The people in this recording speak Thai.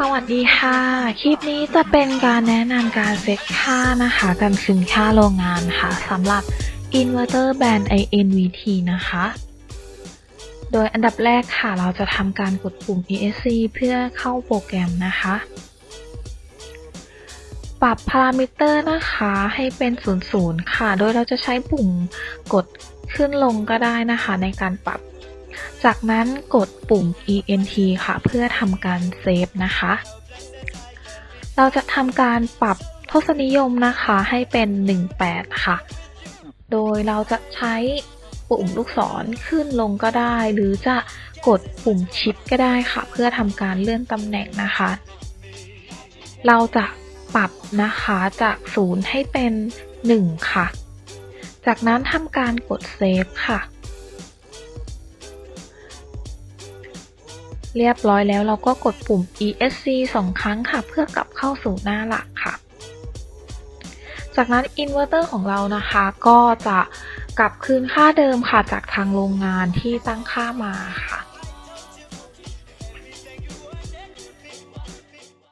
สวัสดีค่ะ คลิปนี้จะเป็นการแนะนำการเซ็ตค่านะคะ การคืนค่าโรงงานค่ะสำหรับ Inverter Band INVT นะคะ โดยอันดับแรกค่ะ เราจะทำการกดปุ่ม ESC เพื่อเข้าโปรแกรมนะคะ ปรับพารามิเตอร์นะคะให้เป็น 00 ค่ะ โดยเราจะใช้ปุ่มกดขึ้นลงก็ได้นะคะ ในการปรับ จากนั้นกดปุ่ม ENT ค่ะ เพื่อทำการเซฟนะคะ เราจะทำการปรับทศนิยมนะคะให้เป็น 18 ค่ะ โดยเราจะใช้ปุ่มลูกศรขึ้นลงก็ได้ หรือจะกดปุ่มชิปก็ได้ค่ะ เพื่อทำการเลื่อนตำแหน่งนะคะ เราจะปรับนะคะจาก 0 ให้เป็น 1 ค่ะ จากนั้นทำการกดเซฟค่ะ เรียบร้อยแล้วเราก็กดปุ่ม ESC 2 ครั้งค่ะ เพื่อกลับเข้าสู่หน้าหลักค่ะ จากนั้นอินเวอร์เตอร์ของเรานะคะก็จะกลับคืนค่าเดิมค่ะจากทางโรงงานที่ตั้งค่ามาค่ะ